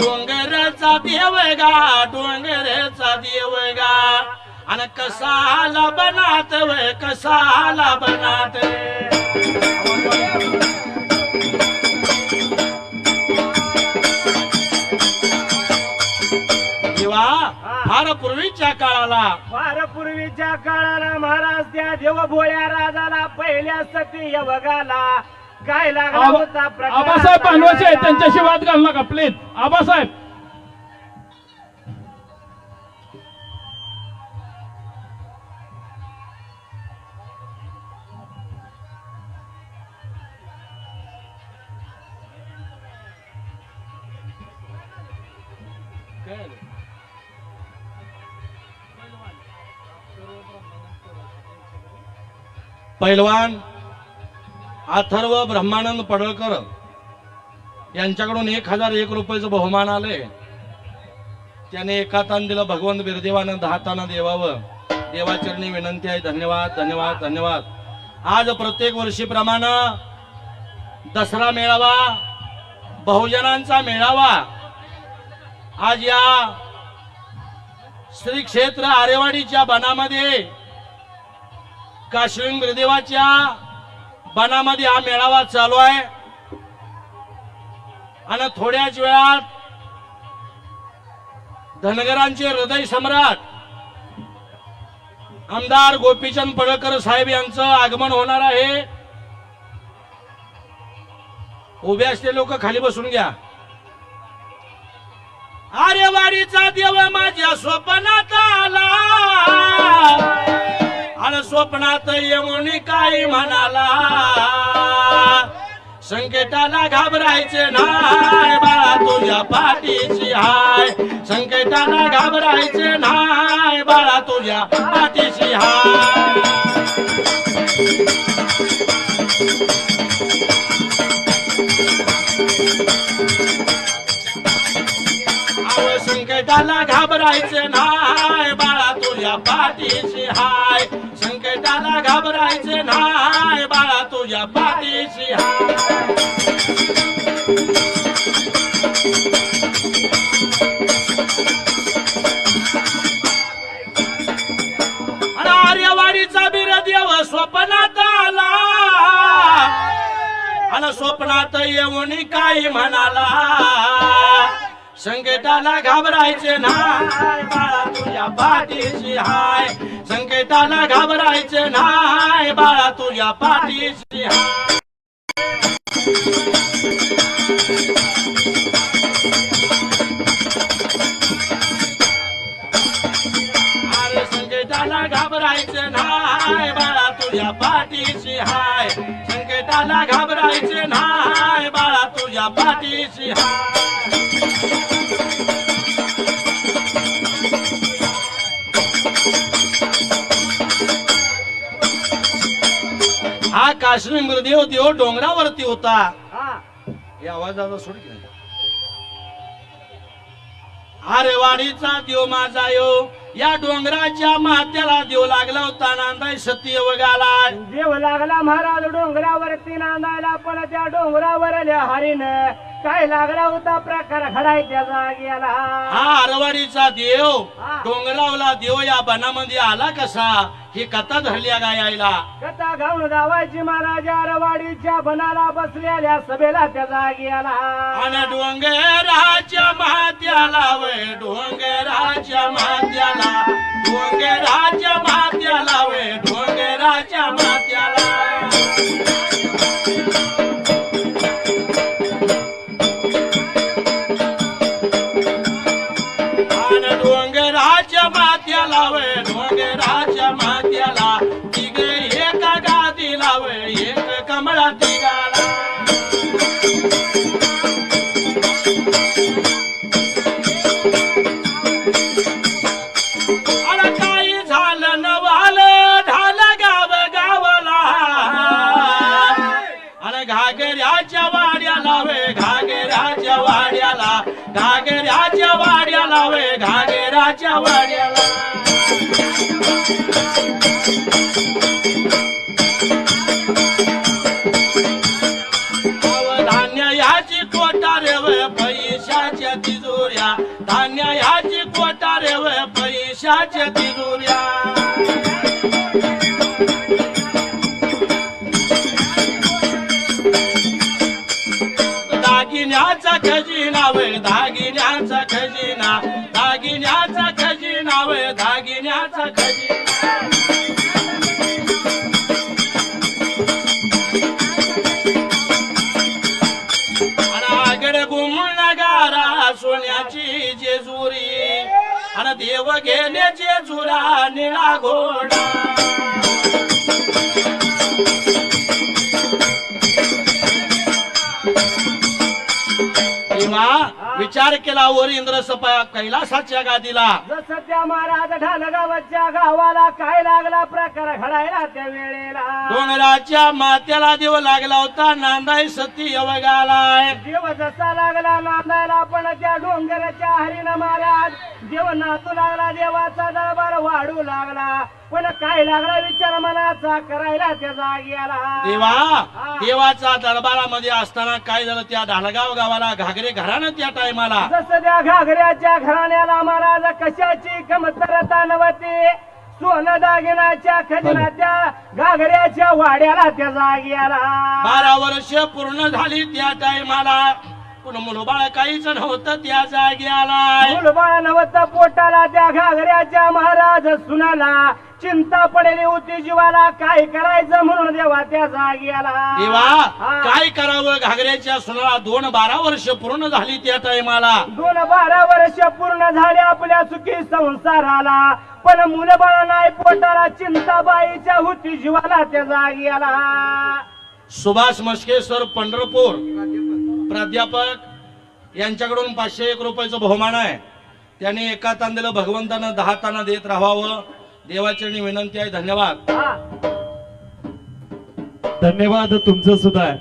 डोंगरचा देव गा डोंगरचा देव गा. आणि कसाला बनात वय कसाला बनात. देवा फार पूर्वीच्या काळाला. फार पूर्वीच्या काळाला महाराज त्या देवभोळ्या राजाला पहिल्या सती बघाला काय लागला आबा- होता प्रकार आबासाहेब पानवाचे आहेत, त्यांच्याशी वाद घालू नका प्लीज आबासाहेब. पैलवान अथर्व ब्रह्मानंद पडळकर यांच्याकडून एक हजार एक रुपयाचं बहुमान आलंय. त्याने एका तान दिलं भगवंत बिरदेवानं दहा ताना देवावं. देवाचरणी विनंती आहे. धन्यवाद धन्यवाद धन्यवाद. आज प्रत्येक वर्षीप्रमाणे दसरा मेळावा बहुजनांचा मेळावा. आज या श्री क्षेत्र आरेवाडीच्या बनामध्ये काश्मीर गुरुदेवाच्या बनामध्ये हा मेळावा चालू आहे. आणि थोड्याच वेळात धनगरांचे हृदय सम्राट आमदार गोपीचंद पडळकर साहेब यांचं आगमन होणार आहे. उभे असले लोक खाली बसून घ्या. आरेवाडीचा देव माझ्या स्वप्नात आला. आणि स्वप्नात यमुनी काही म्हणाला? संकेताला घाबरायचे नाय बाळा तुझ्या पाठीशी हाय. संकेताला घाबरायचे नाय बाळा तुझ्या पाठीशी हाय. संकेताला संकटाला घाबरायचे नाय बाळा तुझ्या पाठीशी हाय. घाबरायचे नाही बाळा तुझ्या पाठीशी आर्यवाडीचा बिरदेव स्वप्नात आला. आणि स्वप्नात येऊन काही म्हणाला. संकेताला घाबरायचे नाही बाळा तुझ्या पाठीशी हाय. संकेताला घाबरायचे नाही बाळा तुझ्या पाठीशी हाय. अरे संकटाला घाबरायचे नाही बाळा तुझ्या पाठीशी हाय. संकेताला घाबरायचे नाही बाळा तुझ्या पाठीशी हाय. हा काश्मीर मृदेव देव डोंगरावरती होता. हा. या आवाजाचा सोड. अरे वाडीचा देव माझा यो या डोंगराच्या मात्याला देव लागला होता नांदाय सत्य वगाला. देव लागला महाराज डोंगरावरती नांदायला पण त्या डोंगरावरल्या हरीन. काय लागला होता प्रकार घडाय त्या जागेला हा अरवाडीचा देव हा. डोंगरावला देव या बनामध्ये आला कसा? ही कथा धरल्या गायला कथा घाऊन दावायची महाराजा रवाडीच्या बनाला बसलेल्या सभेला त्या जागेला आणि डोंगराच्या मात्याला वय डोंगराच्या मात्याला डोंगराच्या मात्याला वय डोंगराच्या मात्याला घागेराच्या वाड्याला वे घागेराच्या वाड्याला. विचार केला वर इंद्र सपा कैलासाच्या गादीला. जसं त्या महाराज ढालगावच्या गावाला काय लागला? प्रकार घडायला त्या वेळेला. डोंगराच्या मात्याला देव लागला होता नांदाई सती अवगालाय देव जसा लागला नांदायला पण त्या डोंगराच्या हरीन महाराज. देव नाचू लागला देवाचा दरबार वाढू लागला. पण काय लागला विचार मनाचा करायला त्या जाग्याला देवा देवाचा दरबारामध्ये असताना काय झालं? त्या ढालगाव गावाला घागरे घरानं त्या टायमाला जसं त्या घागऱ्याच्या घराण्याला महाराज कशाची कमतरता नव्हती सोनं दागिनाच्या खजिना त्या घागऱ्याच्या वाड्याला त्या जाग्याला बारा वर्ष पूर्ण झाली त्या टायमाला. पण मुलबाळ काहीच नव्हतं त्या जाग्याला मुलबाळ नवत पोटाला त्या घागऱ्याच्या महाराज सुनाला. चिंता पडली होती जीवाला. काय करायचं म्हणून देवा त्या जाग्याला देवा हा. काय करावं? घागऱ्याच्या सुनाला दोन बारा वर्ष पूर्ण झाली त्या टायमाला. दोन बारा वर्ष पूर्ण झाले आपल्या सुखी संसाराला. पण मुलबाळ नाही पोटाला चिंताबाईच्या होती जीवाला त्या जाग्याला सुभाष मस्के सर पंढरपूर प्राध्यापक यांच्याकडून पाचशे एक रुपयाचं बहुमान आहे. त्यांनी एका तान दिलं भगवंतानं दहा ताना देत राहावं. देवाचरणी विनंती आहे. धन्यवाद. हा. धन्यवाद तुमचं सुद्धा. आहे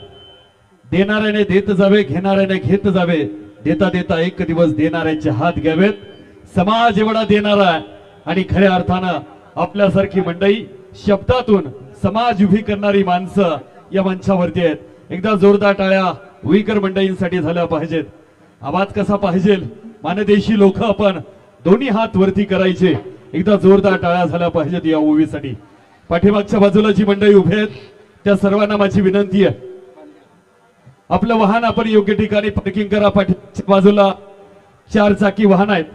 देणाऱ्याने देत जावे घेणाऱ्याने घेत जावे. देता देता एक दिवस देणाऱ्याचे हात घ्यावेत. समाज एवढा देणारा आहे. आणि खऱ्या अर्थानं आपल्यासारखी मंडळी शब्दातून समाज उभी करणारी माणसं या मंचावरती आहेत. एकदा जोरदार टाळ्या उईकर मंडळींसाठी झाल्या पाहिजेत. आवाज कसा पाहिजे मानदेशी लोक आपण दोन्ही हात वरती करायचे. एकदा जोरदार टाळ्या झाल्या पाहिजेत या ओवीसाठी. पाठीमागच्या बाजूला जी मंडळी उभे आहेत त्या सर्वांना माझी विनंती आहे. आपलं वाहन आपण योग्य ठिकाणी पार्किंग करा पाठीमागच्या बाजूला चार चाकी वाहन आहेत.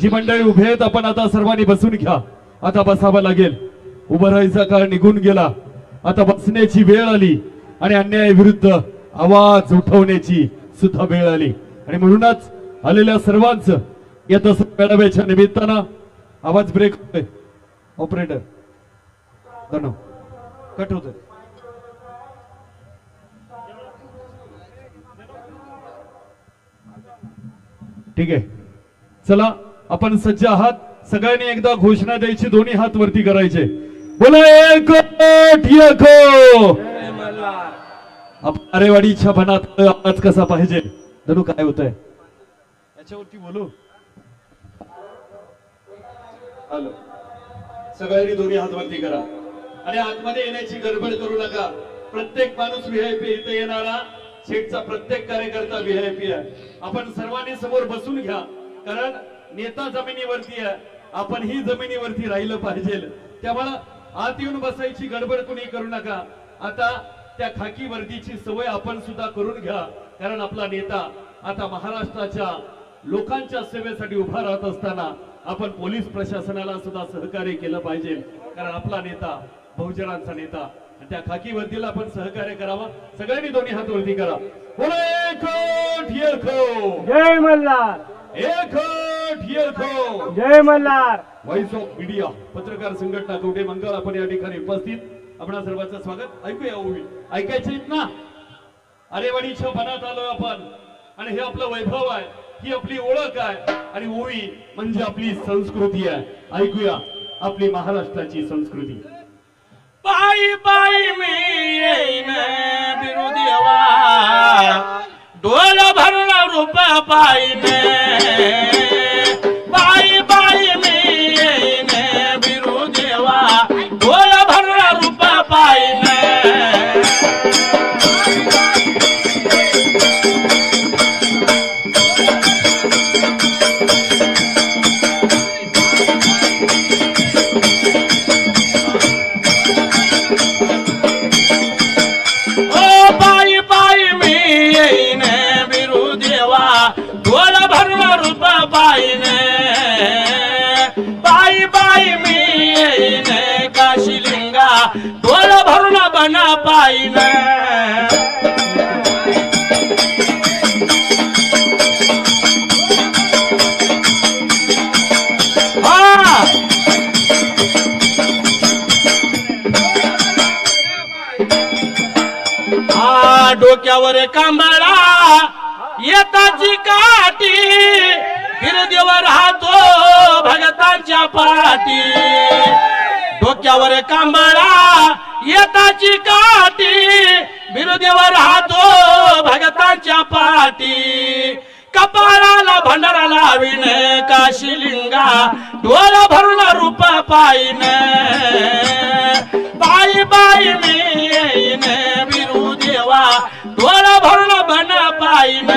जी मंडळी उभे आहेत आपण आता सर्वांनी बसून घ्या. आता बसावं लागेल. उभं राहायचा काळ निघून गेला. आता बसण्याची वेळ आली आणि अन्यायाविरुद्ध आवाज उठवण्याची सुद्धा वेळ आली. आणि म्हणूनच आलेल्या सर्वांचं या दसरा मेळाव्याच्या निमित्तानं आवाज ब्रेक होतोय. ऑपरेटर धन्यवाद कट होतोय. ठीक आहे. चला आपण सज्ज आहात. सगळ्यांनी एकदा घोषणा द्यायची दोन्ही हात वरती करायचे. बोला एक अरेवाडीच्या यको आवाज कसा पाहिजे? धनु काय होत आहे याच्यावरती बोलू. हॅलो सगळ्यांनी दोन्ही हातवरती करा. आणि आतमध्ये येण्याची गडबड करू नका. प्रत्येक माणूस व्हीआयपी इथे येणारा शेठचा प्रत्येक कार्यकर्ता व्हीआयपी आहे. आपण सर्वांनी समोर बसून घ्या. कारण नेता जमिनीवरती आहे. आपण ही जमिनीवरती राहिलं पाहिजे. त्यामुळं आत येऊन बसायची गडबड कुणी करू नका. आता त्या खाकी वर्दीची सवय आपण सुद्धा करून घ्या. कारण आपला नेता आता महाराष्ट्राच्या लोकांच्या सेवेसाठी उभा राहत असताना आपण पोलीस प्रशासनाला सुद्धा सहकार्य केलं पाहिजे. कारण आपला नेता बहुजनांचा नेता त्या खाकी वर्दीला आपण सहकार्य करावं. सगळ्यांनी दोन्ही हात वरती करा. हो. जय मल्हार. हो. जय मल्हार. व्हॉइस ऑफ मीडिया पत्रकार संघटना कवठे मंगळ आपण या ठिकाणी उपस्थित. आपणा सर्वांचं स्वागत. ऐकूया ओवी ऐकायचे ना? अरेवाडीच्या बनात आलोय आपण. आणि हे आपलं वैभव आहे. ही आपली ओळख आहे. आणि ओवी म्हणजे आपली संस्कृती आहे. ऐकूया आपली महाराष्ट्राची संस्कृती. पायी पायी मी येईन बिरुदेवा डोल भरला रूप पायी डोक्यावर कांबळा येताची काठी फिरदेवर राहतो भगतांच्या पाठी डोक्यावर कांबळा येताची काठी बिरुदेवर राहतो भगतांच्या पाठी कपाळाला भंडारा लावीन काशीलिंगा ढोल भरून रूप पायीन बाई बाई मी येईन बिरू देवा ढोल भरून बन पायीन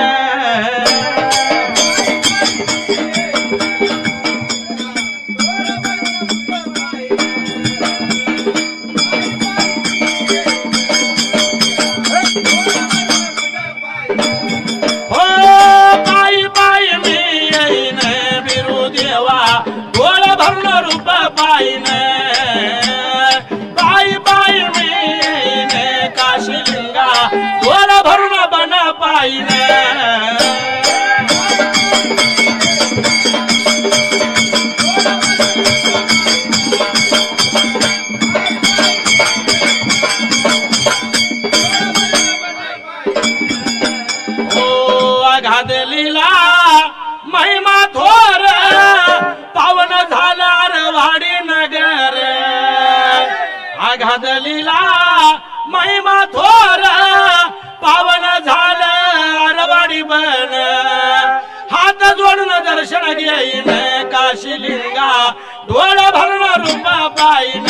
बन ओ आघादलीला महिमा थोर पावन झाला वाडी नगर. आघादलीला घेईन काशिलिंगा डोळ भरून रूप पाईन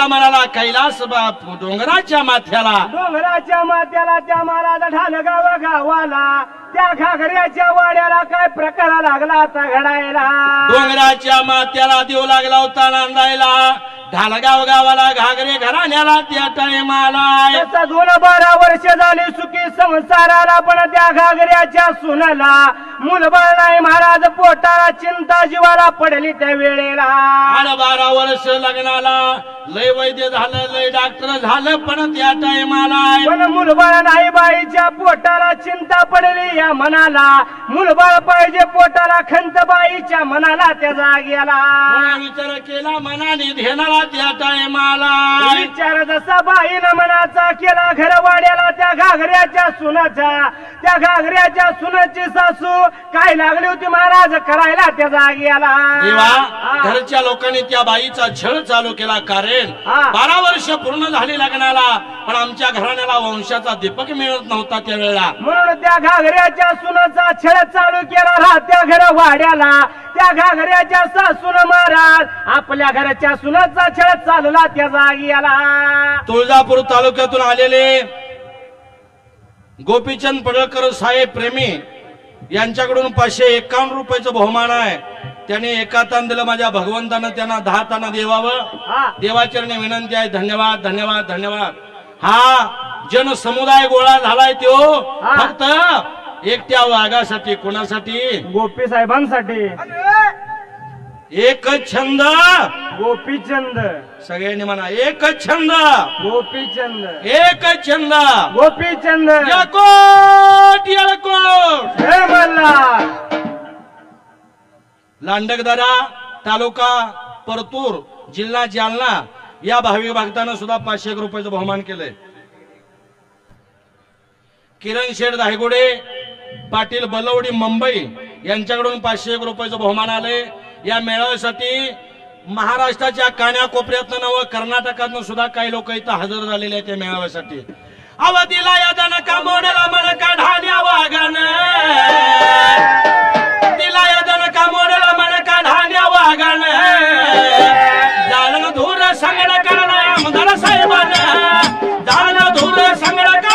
विचार केला म्हणाला कैलास बाप डोंगराच्या माथ्याला. डोंगराच्या मात्याला त्या महाराज ढालगाव गावाला. त्या घागऱ्याच्या वाड्याला काय प्रकार लागला आता घडायला? डोंगराच्या माथ्याला देऊ लागला होता नांदायला. ढालगाव गावाला घागरे घराण्याला त्या टायमाला त्याचा दोन बारा वर्ष झाली सुखी संसाराला पण त्या घागऱ्याच्या सुनाला मुलबाळ नाही महाराज पोटाला चिंता जीवाला पडली त्या वेळेला. आठ बारा वर्ष लग्नाला लय वैद्य झालं लय डॉक्टर झालं पण त्या टायमाला पण मुलबाळ नाही बाईच्या पोटाला चिंता पडली या मनाला. मुलबाळ पाहिजे पोटाला खंत बाईच्या मनाला त्या जाग्याला विचार केला मनाने धेनाला त्या टायमाला विचार जसा बाईनं मनाचा केला घरवाड्याला त्या घागऱ्याच्या सुनाचा. त्या घागऱ्याच्या सुनाची सासू काय लागली होती महाराज करायला त्या जाग्याला देवा. घरच्या लोकांनी त्या बाईचा छळ चालू केला कारण. बारा वर्ष पूर्ण झाली लग्नाला पण आमच्या घराण्याला वंशाचा दीपक मिळत नव्हता त्यावेळेला. म्हणून त्या घागऱ्याच्या सुनाचा छळ चालू केला राहत्या घर वाड्याला त्या घागऱ्याच्या सासून महाराज आपल्या घराच्या सुनाचा छळ चालला त्या जाग्याला तुळजापूर तालुक्यातून आलेले गोपीचंद पडळकर साहेब प्रेमी यांच्याकडून पाचशे एकावन्न रुपयाचं बहुमान आहे. त्याने एका तान दिलं माझ्या भगवंतानं त्यांना दहा ताना देवावं. हा. देवाचरणी विनंती आहे धन्यवाद धन्यवाद धन्यवाद. हा जन समुदाय गोळा झालाय तो हा. फक्त एकट्या वाघासाठी कोणासाठी? गोपी साहेबांसाठी. एक छंद. गोपीचंद सगळ्यांनी म्हणा एक छंद. गोपीचंद एक छंद. गोपीचंद येळकोट येळकोट जय मल्हार. लांडगदरा तालुका परतूर जिल्हा जालना या भाविक भक्तानं सुद्धा पाचशे एक रुपयाचं बहुमान केलंय. किरण शेठ धायगुडे पाटील बलवडी मुंबई यांच्याकडून पाचशे एक रुपयाचं बहुमान आले या मेळाव्यासाठी महाराष्ट्राच्या कान्याकोपऱ्यातनं नव कर्नाटकातनं सुद्धा काही लोक इथं हजर झालेले आहेत या मेळाव्यासाठी. अवधीला या का मोडला मन का ढाण्या वागण तिला ¡Dame la cara!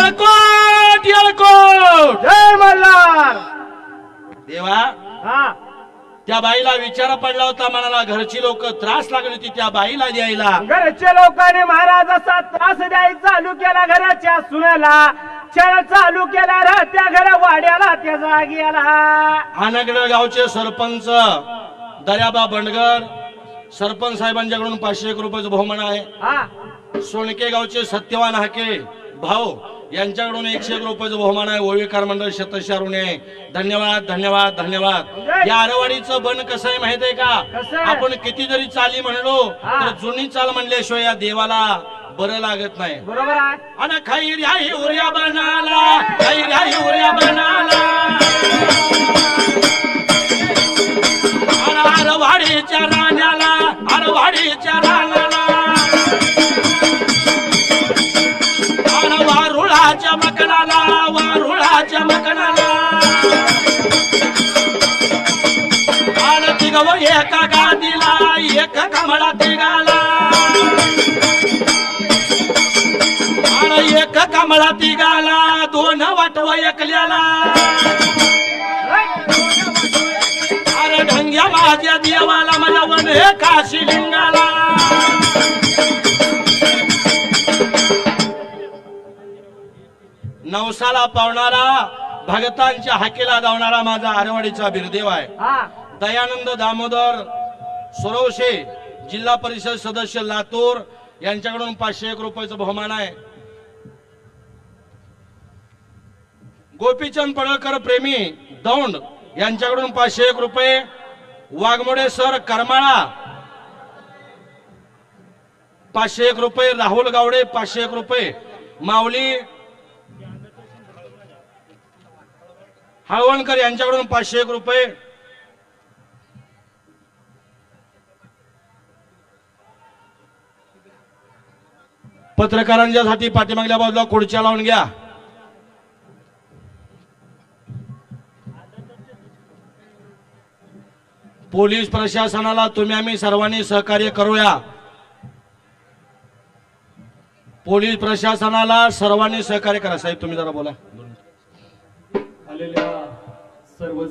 येळकोट येळकोट जय मल्हार! देवा हा. त्या बाईला विचार पडला होता म्हणाला घरची लोक त्रास लागली होती त्या बाईला द्यायला. घरच्या लोकांनी महाराज असा त्रास द्यायचा चालू केला घराच्या सुनाला. छळ चालू केला राहत्या घरा वाड्याला त्या जागी आला आनगड गावचे सरपंच दर्याबा बंडगर सरपंच साहेबांच्याकडून पाचशे एक रुपयाचं बहुमान आहे. हा. सोनके गावचे सत्यवान हाके भाऊ यांच्याकडून एकशे एक रुपयाचं बहुमान आहे. ओळीकार मंडळ शतशारुणे आहे. धन्यवाद धन्यवाद धन्यवाद. या आरवाडीचं बन कसं आहे माहीत आहे? का? आपण किती जरी चाली म्हणलो. तर जुनी चाल म्हणल्याशिवाय या देवाला बरं लागत नाही. बरोबर आणि खैर्या उर्या बनाला खैर्या उर्या बनाला. आणि आरवाडीच्या राण्याला आरवाडीच्या राण्याला मकणाला वारुळाच्या मकणाला आणि तिघव एका गादीला एक कमळा तिघाला. एक कमळा तिघाला दोन वाटव एकल्याला. अरे ढंग्या माझ्या देवाला मला वन काशी नवसाला पावणारा भगतांच्या हाकेला धावणारा माझा आरवाडीचा बिरदेव आहे. दयानंद दामोदर सोरवशे जिल्हा परिषद सदस्य लातूर यांच्याकडून पाचशे एक रुपयाचं बहुमान आहे. गोपीचंद पडळकर प्रेमी दौंड यांच्याकडून पाचशे एक रुपये. वाघमोडे सर करमाळा पाचशे एक रुपये. राहुल गावडे पाचशे एक रुपये. माऊली हळवणकर यांच्याकडून पाचशे एक रुपये. पत्रकारांच्यासाठी पाठीमागल्या बाजूला खुर्च्या लावून घ्या. पोलीस प्रशासनाला तुम्ही आम्ही सर्वांनी सहकार्य करूया. पोलीस प्रशासनाला सर्वांनी सहकार्य करा. साहेब तुम्ही जरा बोला.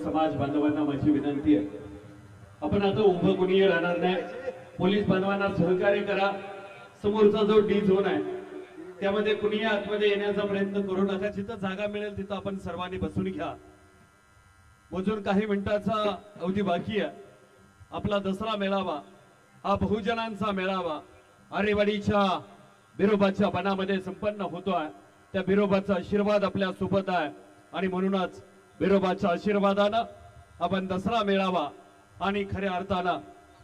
समाज बांधवांना माझी विनंती आहे. आपण आता उभं कुणीही राहणार नाही. पोलीस बांधवांना सहकार्य करा. समोरचा जो डी झोन आहे त्यामध्ये कुणीही आतमध्ये येण्याचा प्रयत्न करू नका. जिथं जागा मिळेल तिथं आपण सर्वांनी बसून घ्या. अजून काही मिनिटाचा अवधी बाकी आहे. आपला दसरा मेळावा हा बहुजनांचा मेळावा आरेवाडीच्या बिरोबाच्या बनामध्ये संपन्न होतो आहे त्या बिरोबाचा आशीर्वाद आपल्यासोबत आहे. आणि म्हणूनच विरोबाच्या आशीर्वादानं आपण दसरा मेळावा आणि खऱ्या अर्थानं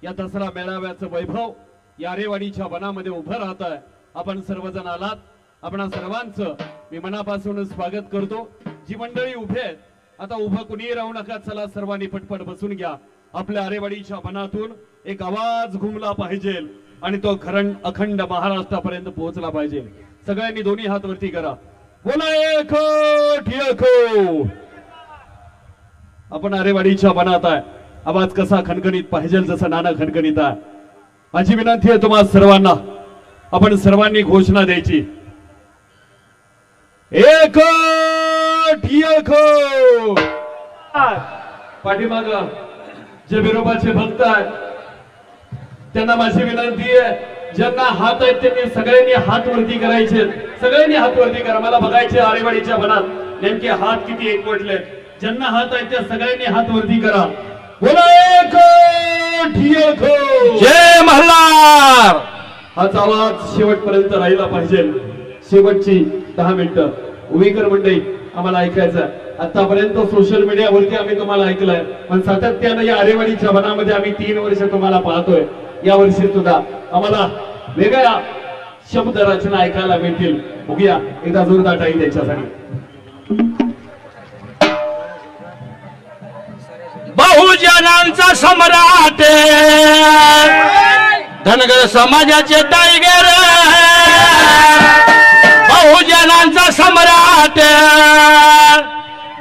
या दसरा मेळाव्याचं वैभव या रेवाडीच्या वनामध्ये उभं राहत आहे आपण सर्वजण आलात. आपणा सर्वांचं मी मनापासून स्वागत करतो. जी मंडळी उभे आहेत आता उभं कुणीही राहू नका. चला सर्वांनी पटपट बसून घ्या. आपल्या आरेवाडीच्या मनातून एक आवाज घुमला पाहिजे आणि तो खरण अखंड महाराष्ट्रापर्यंत पोहोचला पाहिजे. सगळ्यांनी दोन्ही हात वरती करा. बोला एक ठियको. आपण आरेवाडीच्या इच्छा आहे. आवाज कसा खणखणीत पाहिजे जसं नाना खणखणीत आहे. माझी विनंती आहे तुम्हाला सर्वांना. आपण सर्वांनी घोषणा द्यायची. एक पाठीमाग जे विरोबाचे भक्त आहेत त्यांना माझी विनंती आहे ज्यांना हात आहेत त्यांनी सगळ्यांनी हात वरती करायचे सगळ्यांनी हात वरती करा. मला बघायचे आरेवाडीच्या मनात. नेमके हात किती एकवटले ज्यांना हात आहेत त्या सगळ्यांनी हात वरती करा. बोला एक ठियको जय मल्हार! हाच आवाज शेवटपर्यंत राहिला पाहिजे. शेवटची दहा मिनिटं. उभीकर मंडळी आम्हाला ऐकायचं. आतापर्यंत सोशल मीडियावरती आम्ही तुम्हाला ऐकलंय. पण सातत्यानं या आरेवाडीच्या वनामध्ये आम्ही तीन वर्ष तुम्हाला पाहतोय. या वर्षी सुद्धा आम्हाला वेगळ्या शब्द रचना ऐकायला मिळतील. बघूया एकदा जोरदार टाळी त्याच्यासाठी. बहुजनांचा सम्राट धनगर समाजाचे टायगर बहुजनांचा सम्राट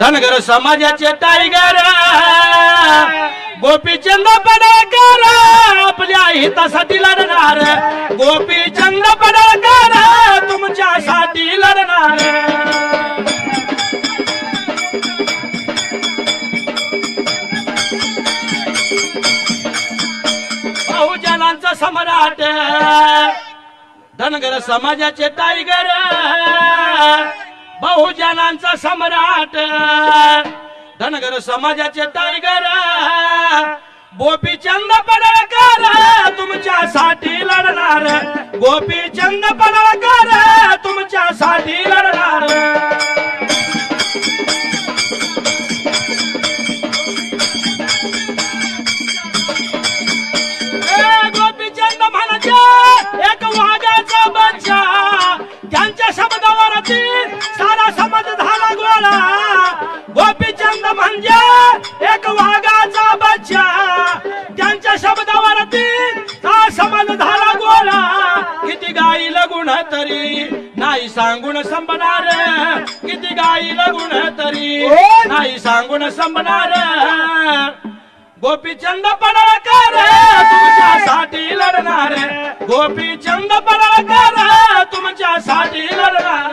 धनगर समाजाचे टायगर गोपीचंद पडळकर आपल्या हितासाठी लढणार गोपीचंद पडळकर सम्राट धनगर समाजाचे टायगर. बहुजनांचा सम्राट. धनगर समाजाचे टायगर. गोपीचंद पडळकर तुमच्यासाठी लढणार. गोपीचंद पडळकर तुमच्यासाठी लढणार. सांगून संपणार. किती गाई लगून तरी. नाही सांगून संपणार. गोपीचंद पडळकर तुमच्यासाठी लढणार. गोपीचंद पडळकर तुमच्यासाठी लढणार.